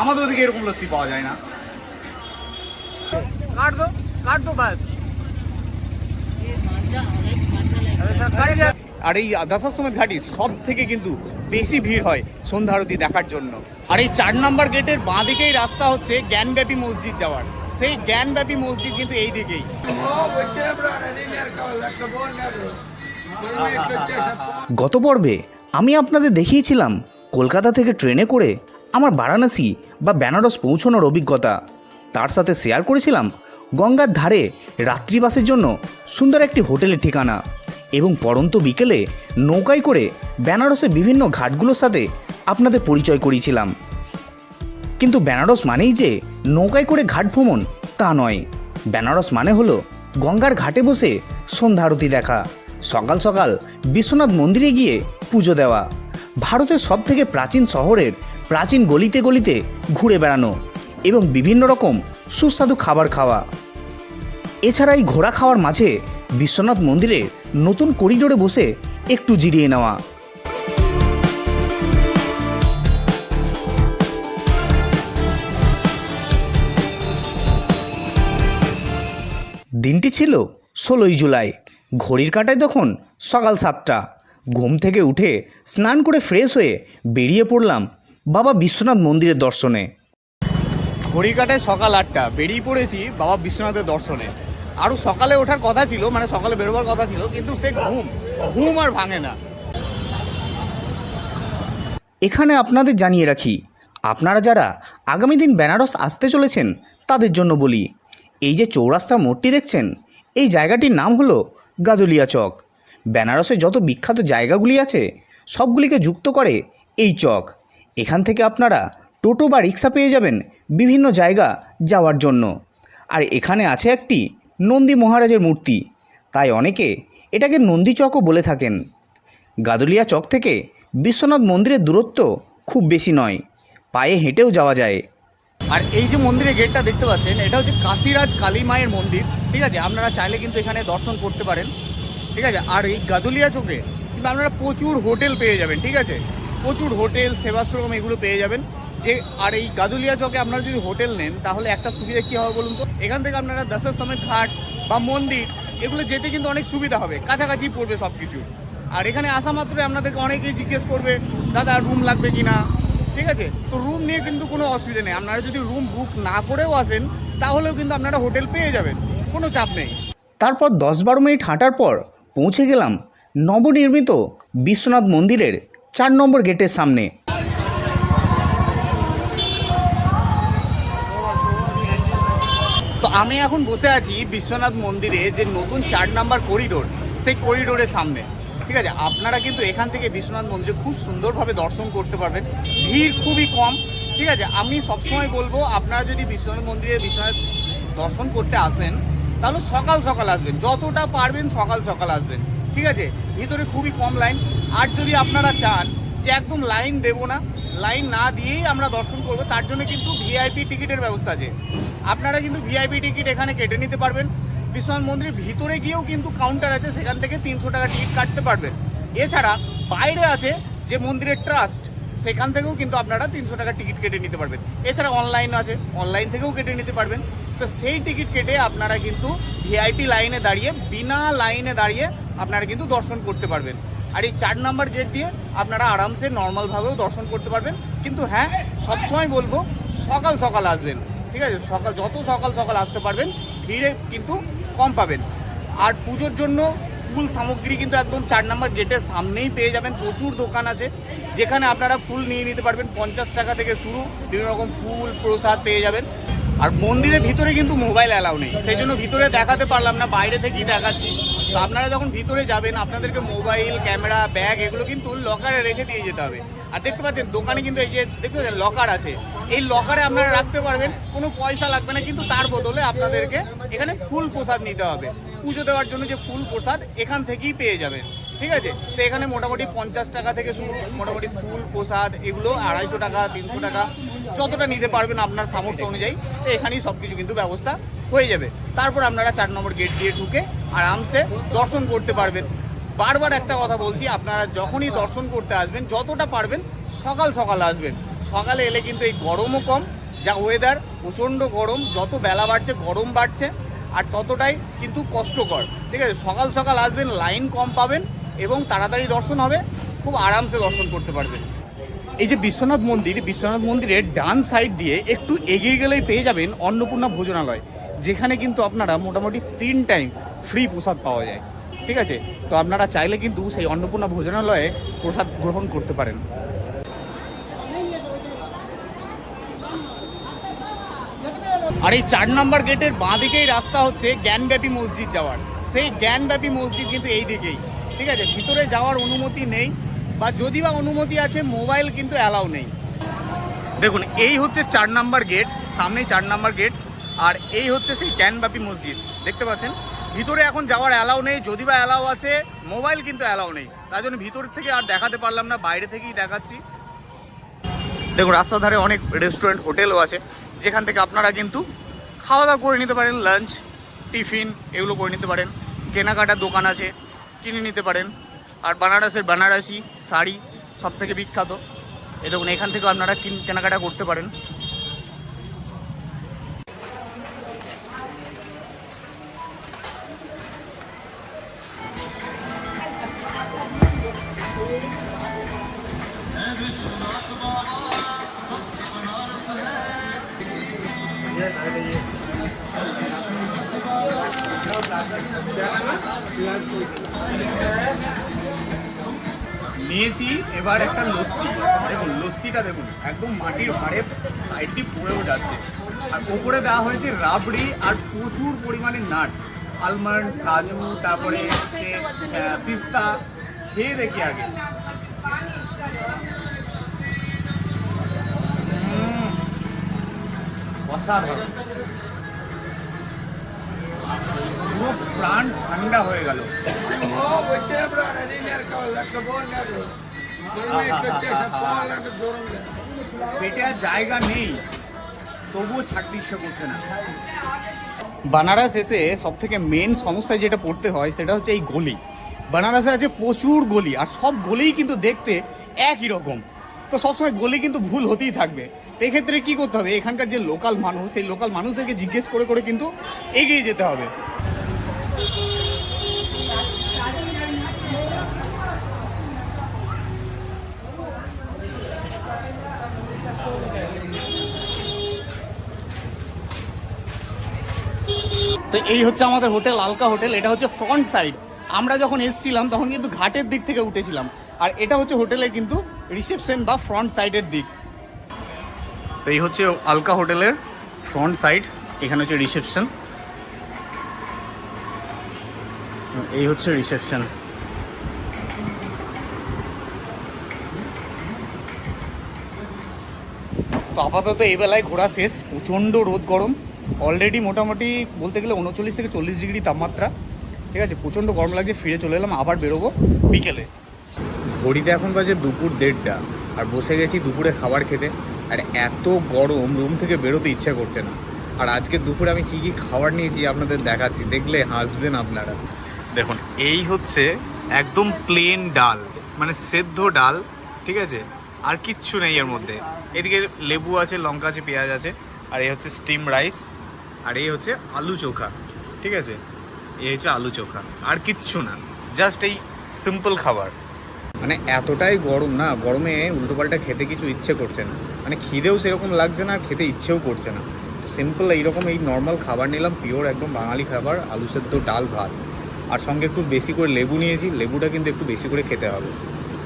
আমাদের ওদিকে এরকম লস্যি পাওয়া যায় না। আর এই দাসাশ্রমের ঘাটি সব থেকে কিন্তু বেশি ভিড় হয় সন্ধ্যা আরতি দেখার জন্য। আর এই চার নম্বর গেটের বাঁ দিকেই রাস্তা হচ্ছে জ্ঞানব্যাপী মসজিদ যাওয়ার। সেই জ্ঞানব্যাপী মসজিদ কিন্তু এই দিকেই। গত পর্বে আমি আপনাদের দেখিয়েছিলাম কলকাতা থেকে ট্রেনে করে আমার বারাণসী বা বেনারস পৌঁছানোর অভিজ্ঞতা। তার সাথে শেয়ার করেছিলাম গঙ্গার ধারে রাত্রিবাসের জন্য সুন্দর একটি হোটেলের ঠিকানা এবং পরন্ত বিকেলে নৌকায় করে বেনারসের বিভিন্ন ঘাটগুলোর সাথে আপনাদের পরিচয় করিয়েছিলাম। কিন্তু বেনারস মানেই যে নৌকায় করে ঘাট ভ্রমণ, তা নয়। বেনারস মানে হলো গঙ্গার ঘাটে বসে সন্ধ্যা আরতি দেখা, সকাল সকাল বিশ্বনাথ মন্দিরে গিয়ে পুজো দেওয়া। ভারতের সব থেকে প্রাচীন শহরের প্রাচীন গলিতে গলিতে ঘুরে বেড়ানো এবং বিভিন্ন রকম সুস্বাদু খাবার খাওয়া। এছাড়া এই ঘোড়া খাওয়ার মাঝে বিশ্বনাথ মন্দিরে নতুন করিডোরে বসে একটু জিরিয়ে নেওয়া। দিনটি ছিল ষোলোই জুলাই। ঘড়ির কাঁটায় তখন সকাল সাতটা। ঘুম থেকে উঠে স্নান করে ফ্রেশ হয়ে বেরিয়ে পড়লাম বাবা বিশ্বনাথ মন্দিরের দর্শনে। ঘড়ি কাটায় সকাল আটটা বেরিয়ে পড়েছি বাবা বিশ্বনাথের দর্শনে। আরও সকালে ওঠার কথা ছিল মানে সকালে বেরোবার কথা ছিল কিন্তু সে ঘুম ঘুম আর ভাঙে না। এখানে আপনাদের জানিয়ে রাখি আপনারা যারা আগামী দিন বেনারস আসতে চলেছেন তাদের জন্য বলি এই যে চৌরাস্তার মোড়টি দেখছেন এই জায়গাটির নাম হলো গাদুলিয়া চক। বেনারসে যত বিখ্যাত জায়গাগুলি আছে সবগুলিকে যুক্ত করে এই চক। এখান থেকে আপনারা টোটো বা রিক্সা পেয়ে যাবেন বিভিন্ন জায়গা যাওয়ার জন্য। আর এখানে আছে একটি নন্দী মহারাজের মূর্তি। তাই অনেকে এটাকে নন্দী চকও বলে থাকেন। গাদুলিয়া চক থেকে বিশ্বনাথ মন্দিরের দূরত্ব খুব বেশি নয়, পায়ে হেঁটেও যাওয়া যায়। আর এই যে মন্দিরের গেটটা দেখতে পাচ্ছেন, এটা হচ্ছে কাশিরাজ কালী মায়ের মন্দির, ঠিক আছে? আপনারা চাইলে কিন্তু এখানে দর্শন করতে পারেন, ঠিক আছে? আর এই গাদুলিয়া চোখে কিন্তু আপনারা প্রচুর হোটেল পেয়ে যাবেন, ঠিক আছে? প্রচুর হোটেল, সেবাশ্রম এগুলো পেয়ে যাবেন। যে, আর এই গাদুলিয়া চকে আপনারা যদি হোটেল নেন, তাহলে একটা সুবিধা কী হবে বলুন তো? এখান থেকে আপনারা দশের সমেত ঘাট বা মন্দির, এগুলো যেতে কিন্তু অনেক সুবিধা হবে। কাছাকাছি পড়বে সব কিছু আর এখানে আসা মাত্রই আপনাদেরকে অনেকেই জিজ্ঞেস করবে, দাদা রুম লাগবে কি না ঠিক আছে? তো রুম নিয়ে কিন্তু কোনো অসুবিধা নেই। আপনারা যদি রুম বুক না করেও আসেন, তাহলেও কিন্তু আপনারা হোটেল পেয়ে যাবেন। কোনো চাপ নেই। তারপর দশ বারো মিনিট হাঁটার পর পৌঁছে গেলাম নবনির্মিত বিশ্বনাথ মন্দিরের চার নম্বর গেটের সামনে। তো আমি এখন বসে আছি বিশ্বনাথ মন্দিরে যে নতুন চার নাম্বার করিডোর, সেই করিডোরের সামনে। ঠিক আছে, আপনারা কিন্তু এখান থেকে বিশ্বনাথ মন্দিরে খুব সুন্দরভাবে দর্শন করতে পারবেন। ভিড় খুবই কম। ঠিক আছে, আমি সবসময় বলব, আপনারা যদি বিশ্বনাথ মন্দিরে বিশ্বনাথ দর্শন করতে আসেন, তাহলে সকাল সকাল আসবেন। যতটা পারবেন সকাল সকাল আসবেন। ঠিক আছে? ভিতরে খুবই কম লাইন আর যদি আপনারা চান যে একদম লাইন দেবো না লাইন না দিয়েই আমরা দর্শন করব, তার জন্য কিন্তু ভিআইপি টিকিটের ব্যবস্থা আছে। আপনারা কিন্তু ভিআইপি টিকিট এখানে কেটে নিতে পারবেন। বিশ্বনাথ মন্দিরের ভিতরে গিয়েও কিন্তু কাউন্টার আছে, সেখান থেকে তিনশো টাকা টিকিট কাটতে পারবেন। এছাড়া বাইরে আছে যে মন্দিরের ট্রাস্ট সেখান থেকেও কিন্তু আপনারা তিনশো টাকা টিকিট কেটে নিতে পারবেন। এছাড়া অনলাইন আছে অনলাইন থেকেও কেটে নিতে পারবেন। তো সেই টিকিট কেটে আপনারা কিন্তু ভিআইপি লাইনে দাঁড়িয়ে, বিনা লাইনে দাঁড়িয়ে আপনারা কিন্তু দর্শন করতে পারবেন। আর এই চার নাম্বার গেট দিয়ে আপনারা আরামসে নর্মালভাবেও দর্শন করতে পারবেন। কিন্তু হ্যাঁ সবসময় বলব, সকাল সকাল আসবেন, ঠিক আছে? সকাল, যত সকাল সকাল আসতে পারবেন, ভিড়ে কিন্তু কম পাবেন। আর পুজোর জন্য ফুল সামগ্রী কিন্তু একদম চার নাম্বার গেটের সামনেই পেয়ে যাবেন। প্রচুর দোকান আছে, যেখানে আপনারা ফুল নিয়ে নিতে পারবেন। পঞ্চাশ টাকা থেকে শুরু, বিভিন্ন রকম ফুল, প্রসাদ পেয়ে যাবেন। আর মন্দিরের ভিতরে কিন্তু মোবাইল অ্যালাউ নেই। সেই জন্য ভিতরে দেখাতে পারলাম না, বাইরে থেকেই দেখাচ্ছি। তো আপনারা যখন ভিতরে যাবেন, আপনাদেরকে মোবাইল, ক্যামেরা, ব্যাগ এগুলো কিন্তু লকারে রেখে দিয়ে যেতে হবে। আর দেখতে পাচ্ছেন, দোকানে কিন্তু এই যে দেখতে পাচ্ছেন, লকার আছে। এই লকারে আপনারা রাখতে পারবেন, কোনো পয়সা লাগবে না, কিন্তু তার বদলে আপনাদেরকে এখানে ফুল প্রসাদ নিতে হবে। পুজো দেওয়ার জন্য যে ফুল প্রসাদ এখান থেকেই পেয়ে যাবেন, ঠিক আছে? তো এখানে মোটামুটি পঞ্চাশ টাকা থেকে শুরু, মোটামুটি ফুল প্রসাদ এগুলো আড়াইশো টাকা, তিনশো টাকা। যতটা নিতে পারবেন আপনার সামর্থ্য অনুযায়ী, তো এখানেই সব কিছু কিন্তু ব্যবস্থা হয়ে যাবে। তারপর আপনারা চার নম্বর গেট দিয়ে ঢুকে আরামসে দর্শন করতে পারবেন। বারবার একটা কথা বলছি, আপনারা যখনই দর্শন করতে আসবেন, যতটা পারবেন সকাল সকাল আসবেন। সকালে এলে কিন্তু এই গরমও কম, যা ওয়েদার প্রচণ্ড গরম, যত বেলা বাড়ছে, গরম বাড়ছে, আর ততটাই কিন্তু কষ্টকর। ঠিক আছে, সকাল সকাল আসবেন, লাইন কম পাবেন এবং তাড়াতাড়ি দর্শন হবে, খুব আরামসে দর্শন করতে পারবেন। এই যে বিশ্বনাথ মন্দির, বিশ্বনাথ মন্দিরের ডান সাইড দিয়ে একটু এগিয়ে গেলেই পেয়ে যাবেন অন্নপূর্ণা ভোজনালয়, যেখানে কিন্তু আপনারা মোটামুটি তিন টাইম ফ্রি প্রসাদ পাওয়া যায়। ঠিক আছে? তো আপনারা চাইলে কিন্তু সেই অন্নপূর্ণা ভোজনালয়ে প্রসাদ গ্রহণ করতে পারেন। আর এই চার নম্বর গেটের বাঁ দিকেই রাস্তা হচ্ছে জ্ঞানব্যাপী মসজিদ যাওয়ার। সেই জ্ঞানব্যাপী মসজিদ কিন্তু এই দিকেই। ঠিক আছে? ভিতরে যাওয়ার অনুমতি নেই। বা যদি বা অনুমতি আছে, মোবাইল কিন্তু অ্যালাউ নেই। দেখুন, এই হচ্ছে চার নাম্বার গেট, সামনেই চার নাম্বার গেট, আর এই হচ্ছে সেই জ্ঞানব্যাপী মসজিদ। দেখতে পাচ্ছেন? ভিতরে এখন যাওয়ার অ্যালাউ নেই, যদি বা অ্যালাউ আছে, মোবাইল কিন্তু অ্যালাউ নেই। তাই জন্য ভিতর থেকে আর দেখাতে পারলাম না, বাইরে থেকেই দেখাচ্ছি। দেখুন, রাস্তার ধারে অনেক রেস্টুরেন্ট হোটেলও আছে। যেখান থেকে আপনারা কিন্তু খাওয়া দাওয়া করে নিতে পারেন লাঞ্চ টিফিন এগুলো করে নিতে পারেন। কেনাকাটার দোকান আছে, কিনে নিতে পারেন। আর বানারসের, বানারসি শাড়ি সব থেকে বিখ্যাত। এ দেখুন এখান থেকেও আপনারা কিন- কেনাকাটা করতে পারেন। নিয়েছি এবার একটা লস্যি দেখুন, লস্যিটা দেখুন, একদম মাটির ভারে সাইড দিয়ে পড়েও যাচ্ছে। আর ওপরে দেওয়া হয়েছে রাবড়ি আর প্রচুর পরিমাণে নাটস আলমন্ড কাজু, তারপরে হচ্ছে পিস্তা। খেয়ে দেখি আগে। অসাধারণ। পুরো প্রাণ ঠান্ডা হয়ে গেল। পেটে জায়গা নেই, তবুও করছে না। বানারস এসে সব থেকে মেন সমস্যায় যেটা পড়তে হয়, সেটা হচ্ছে এই গলি। বানারসে আছে প্রচুর গলি, আর সব গলিই কিন্তু দেখতে একই রকম। তো সবসময় গলি কিন্তু ভুল হতেই থাকবে। এক্ষেত্রে কী করতে হবে? এখানকার যে লোকাল মানুষ, সেই লোকাল মানুষদেরকে জিজ্ঞেস করে করে কিন্তু এগিয়ে যেতে হবে। তো এই হচ্ছে আমাদের হোটেল, আলকা হোটেল। এটা হচ্ছে ফ্রন্ট সাইড আমরা যখন এসেছিলাম, তখন কিন্তু ঘাটের দিক থেকে উঠেছিলাম। আর এটা হচ্ছে হোটেলের কিন্তু রিসেপশন বা ফ্রন্ট সাইডের দিক। তো এই হচ্ছে আলকা হোটেলের ফ্রন্ট সাইড, এখানে হচ্ছে রিসেপশন। এই হচ্ছে রিসেপশন। তো আপাতত এই বেলায় ঘোরা শেষ, প্রচণ্ড রোদ গরম। অলরেডি মোটামুটি বলতে গেলে উনচল্লিশ থেকে চল্লিশ ডিগ্রি তাপমাত্রা। ঠিক আছে, প্রচণ্ড গরম লাগছে, ফিরে চলে এলাম, আবার বেরোবো বিকেলে। ঘড়িতে এখন বাজে দুপুর দেড়টা, আর বসে গেছি দুপুরে খাবার খেতে। আর এত গরম রুম থেকে বেরোতে ইচ্ছা করছে না। আর আজকে দুপুরে আমি কি কি খাবার নিয়েছি আপনাদের দেখাচ্ছি। দেখলে হাসবেন আপনারা। দেখুন, এই হচ্ছে একদম প্লেন ডাল মানে সেদ্ধ ডাল, ঠিক আছে? আর কিচ্ছু নেই এর মধ্যে। এদিকে লেবু আছে, লঙ্কা আছে, পেঁয়াজ আছে, আর এই হচ্ছে স্টিম রাইস আর এই হচ্ছে আলু চোখা, ঠিক আছে? এই হচ্ছে আলু চোখা, আর কিচ্ছু না। জাস্ট এই সিম্পল খাবার। মানে এতটাই গরম না, গরমে উল্টোপাল্টা খেতে কিছু ইচ্ছে করছে না। মানে খিদেও সেরকম লাগছে না আর খেতে ইচ্ছেও করছে না। সিম্পল এইরকম এই নর্মাল খাবার নিলাম পিওর একদম বাঙালি খাবার, আলু সেদ্ধ, ডাল, ভাত। আর সঙ্গে একটু বেশি করে লেবু নিয়েছি, লেবুটা কিন্তু একটু বেশি করে খেতে হবে।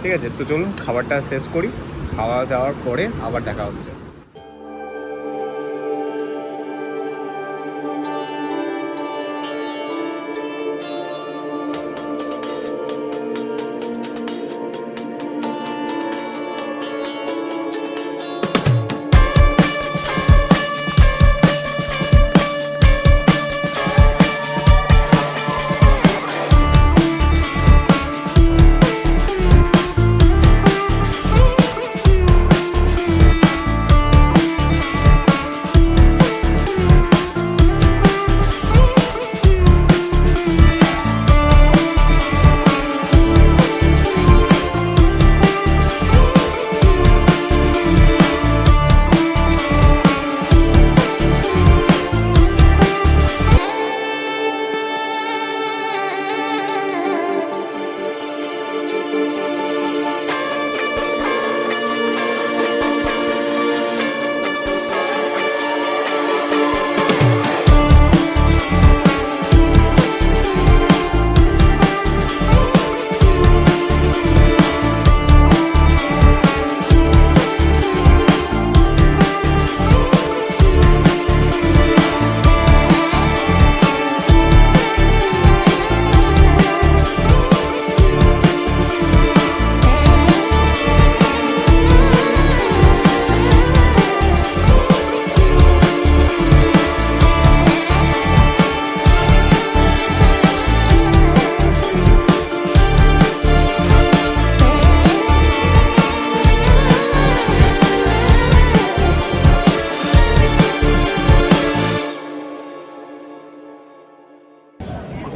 ঠিক আছে? তো চলুন, খাবারটা শেষ করি। খাওয়া দাওয়ার পরে আবার দেখা হচ্ছে।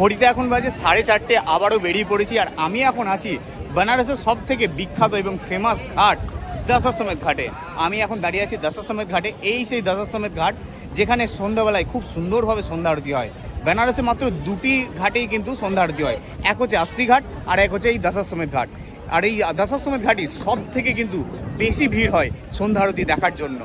ঘড়িতে এখন বাজে সাড়ে চারটে, আবারও বেরিয়ে পড়েছি আর আমি এখন আছি বেনারসের সব থেকে বিখ্যাত এবং ফেমাস ঘাট, দশাশ্বমেধ ঘাটে। আমি এখন দাঁড়িয়ে আছি দশাশ্বমেধ ঘাটে, এই সেই দশাশ্বমেধ ঘাট, যেখানে সন্ধ্যাবেলায় খুব সুন্দরভাবে সন্ধ্যা আরতি হয়। বেনারসে মাত্র দুটি ঘাটেই কিন্তু সন্ধ্যা আরতি হয়, এক হচ্ছে আস্তি ঘাট আর এক হচ্ছে এই দশাশ্বমেধ ঘাট। আর এই দশাশ্বমেধ ঘাটই সব থেকে কিন্তু বেশি ভিড় হয় সন্ধ্যা আরতি দেখার জন্য।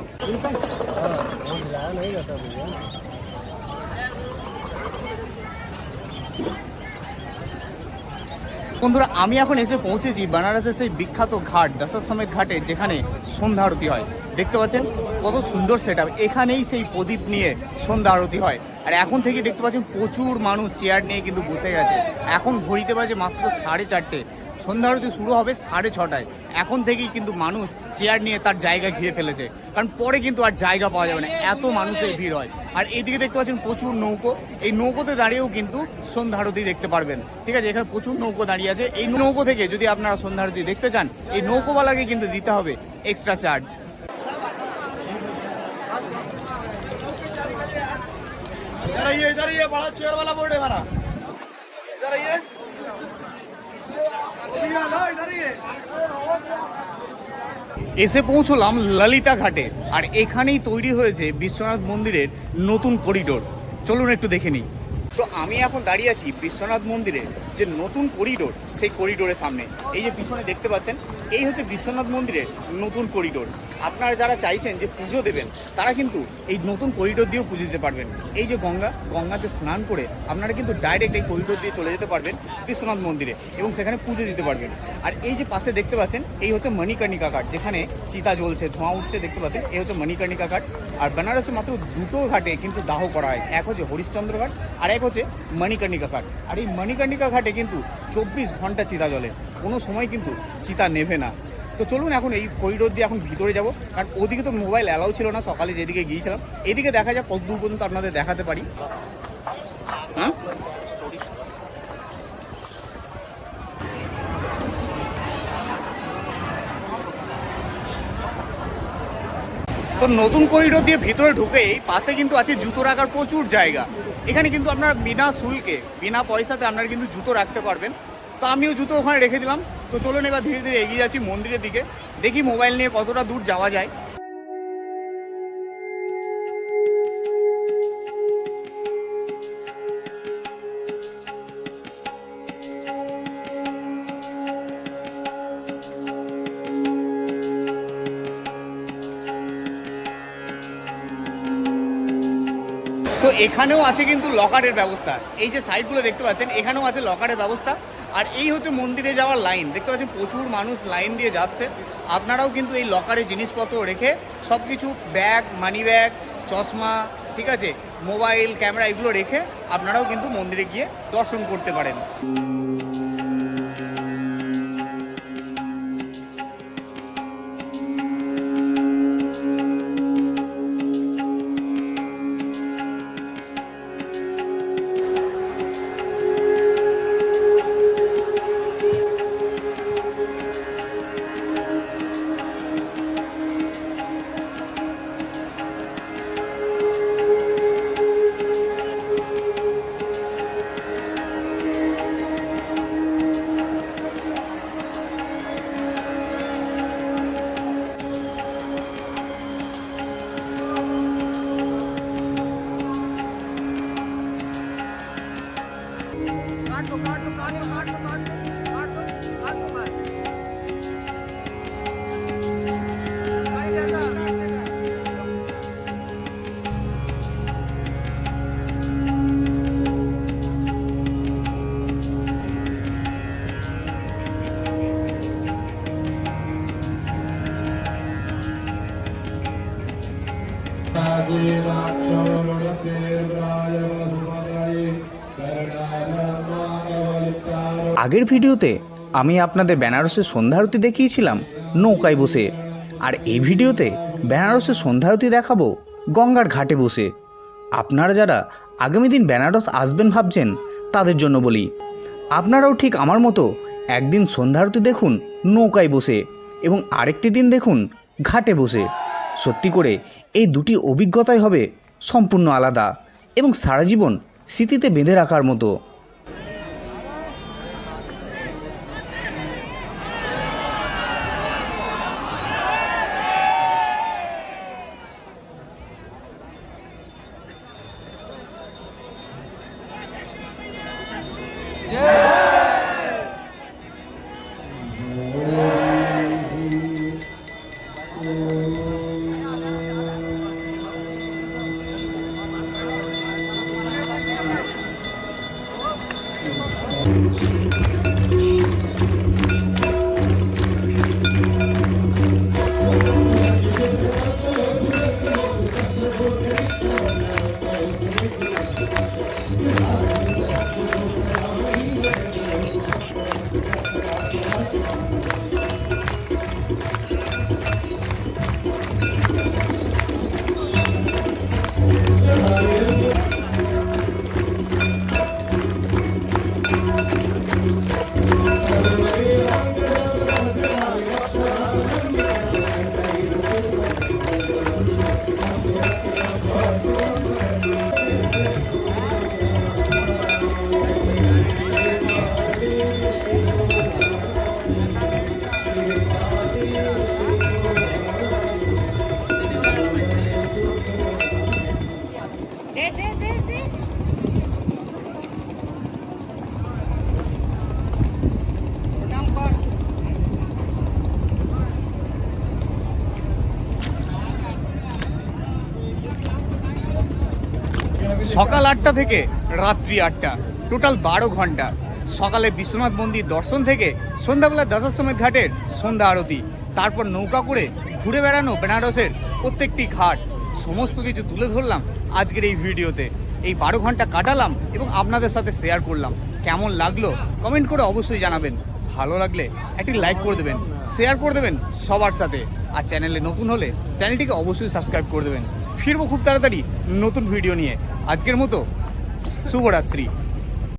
বন্ধুরা, আমি এখন এসে পৌঁছেছি বেনারসের সেই বিখ্যাত ঘাট দশাশ্বমেধ ঘাটে, যেখানে সন্ধ্যা আরতি হয়। দেখতে পাচ্ছেন? কত সুন্দর সেট আপ এখানেই সেই প্রদীপ নিয়ে সন্ধ্যা আরতি হয়। আর এখন থেকে দেখতে পাচ্ছেন, প্রচুর মানুষ চেয়ার নিয়ে কিন্তু বসে গেছে। এখন ঘড়িতে বাজে মাত্র সাড়ে চারটে। সন্ধ্যা আরতি শুরু হবে সাড়ে ছটায়। এখন থেকেই কিন্তু মানুষ চেয়ার নিয়ে তার জায়গা ঘিরে ফেলেছে। কারণ পরে কিন্তু আর জায়গা পাওয়া যাবে না। এত মানুষের ভিড় হয়। আর এইদিকে দেখতে পাচ্ছেন প্রচুর নৌকো এই নৌকোতে দাঁড়িয়েও কিন্তু সন্ধ্যা আরতি দেখতে পারবেন ঠিক আছে এখানে প্রচুর নৌকো দাঁড়িয়ে আছে এই নৌকো থেকে যদি আপনারা সন্ধ্যা আরতি দেখতে চান এই নৌকোওয়ালাকে কিন্তু দিতে হবে এক্সট্রা চার্জ इधर आइए इधर आइए बड़ा चेयर वाला बोर्ड है हमारा इधर आइए भैया, ला, इधर आइए এসে পৌঁছলাম ললিতা ঘাটে। আর এখানেই তৈরি হয়েছে বিশ্বনাথ মন্দিরের নতুন করিডোর। চলুন একটু দেখে নিই। তো আমি এখন দাঁড়িয়ে আছি বিশ্বনাথ মন্দিরের যে নতুন করিডোর, সেই করিডোরের সামনে। এই যে পিছনে দেখতে পাচ্ছেন, এই হচ্ছে বিশ্বনাথ মন্দিরের নতুন করিডোর। আপনারা যারা চাইছেন যে পুজো দেবেন, তারা কিন্তু এই নতুন করিডোর দিয়েও পুজো দিতে পারবেন। এই যে গঙ্গা, গঙ্গাতে স্নান করে আপনারা কিন্তু ডাইরেক্ট এই করিডোর দিয়ে চলে যেতে পারবেন বিশ্বনাথ মন্দিরে এবং সেখানে পুজো দিতে পারবেন। আর এই যে পাশে দেখতে পাচ্ছেন, এই হচ্ছে মণিকর্ণিকা ঘাট, যেখানে চিতা জ্বলছে, ধোঁয়া উঠছে, দেখতে পাচ্ছেন? এই হচ্ছে মণিকর্ণিকা ঘাট। আর বেনারসে মাত্র দুটো ঘাটে কিন্তু দাহ করা হয়। এক হচ্ছে হরিশ্চন্দ্র ঘাট আর এক হচ্ছে মণিকর্ণিকা ঘাট। আর এই মণিকর্ণিকা ঘাটে কিন্তু চব্বিশ ঘণ্টা চিতা জ্বলে। কোনো সময় কিন্তু চিতা নেভে না। তো চলুন এখন এই করিডোর দিয়ে এখন ভিতরে যাব। কারণ ওদিকে তো মোবাইল অ্যালাউ ছিল না, সকালে যেদিকে গিয়েছিলাম। এদিকে দেখা যাক কত দূর পর্যন্ত আপনাদের দেখাতে পারি। হ্যাঁ? তো নতুন করিডোর দিয়ে ভিতরে ঢুকেই পাশে কিন্তু আছে জুতো রাখার প্রচুর জায়গা। এখানে কিন্তু আপনার বিনা শুল্কে, বিনা পয়সাতে আপনারা কিন্তু জুতো রাখতে পারবেন। তো আমিও জুতো ওখানে রেখে দিলাম। তো চলুন এবার ধীরে ধীরে এগিয়ে যাচ্ছি মন্দিরের দিকে। দেখি মোবাইল নিয়ে কতটা দূর যাওয়া যায়। তো এখানেও আছে কিন্তু লকারের ব্যবস্থা। এই যে সাইডগুলো দেখতে পাচ্ছেন, এখানেও আছে লকারের ব্যবস্থা। আর এই হচ্ছে মন্দিরে যাওয়ার লাইন। দেখতে পাচ্ছেন প্রচুর মানুষ লাইন দিয়ে যাচ্ছে। আপনারাও কিন্তু এই লকারে জিনিসপত্র রেখে সব কিছু ব্যাগ মানি ব্যাগ চশমা, ঠিক আছে, মোবাইল, ক্যামেরা এগুলো রেখে আপনারাও কিন্তু মন্দিরে গিয়ে দর্শন করতে পারেন। আগের ভিডিওতে আমি আপনাদের বেনারসের সন্ধ্যারতি দেখিয়েছিলাম, নৌকায় বসে। আর এই ভিডিওতে বেনারসের সন্ধ্যারতি দেখাবো, গঙ্গার ঘাটে বসে। আপনারা যারা আগামী দিন বেনারস আসবেন ভাবছেন, তাদের জন্য বলি, আপনারাও ঠিক আমার মতো একদিন সন্ধ্যারতি দেখুন, নৌকায় বসে এবং আরেকটি দিন দেখুন, ঘাটে বসে। সত্যি করে এই দুটি অভিজ্ঞতাই হবে সম্পূর্ণ আলাদা এবং সারা জীবন স্মৃতিতে বেঁধে রাখার মতো। সকাল আটটা থেকে রাত্রি আটটা। টোটাল বারো ঘণ্টা। সকালে বিশ্বনাথ মন্দির দর্শন থেকে সন্ধ্যাবেলা দশাশ্বমেধ ঘাটের সন্ধ্যা আরতি। তারপর নৌকা করে ঘুরে বেড়ানো বেনারসের প্রত্যেকটি ঘাট। সমস্ত কিছু তুলে ধরলাম আজকের এই ভিডিওতে। এই বারো ঘণ্টা কাটালাম এবং আপনাদের সাথে শেয়ার করলাম। কেমন লাগল কমেন্ট করে অবশ্যই জানাবেন। ভালো লাগলে একটি লাইক করে দেবেন শেয়ার করে দেবেন সবার সাথে। আর চ্যানেলে নতুন হলে চ্যানেলটিকে অবশ্যই সাবস্ক্রাইব করে দেবেন। ফিরবো খুব তাড়াতাড়ি নতুন ভিডিও নিয়ে। আজকের মতো। শুভরাত্রি।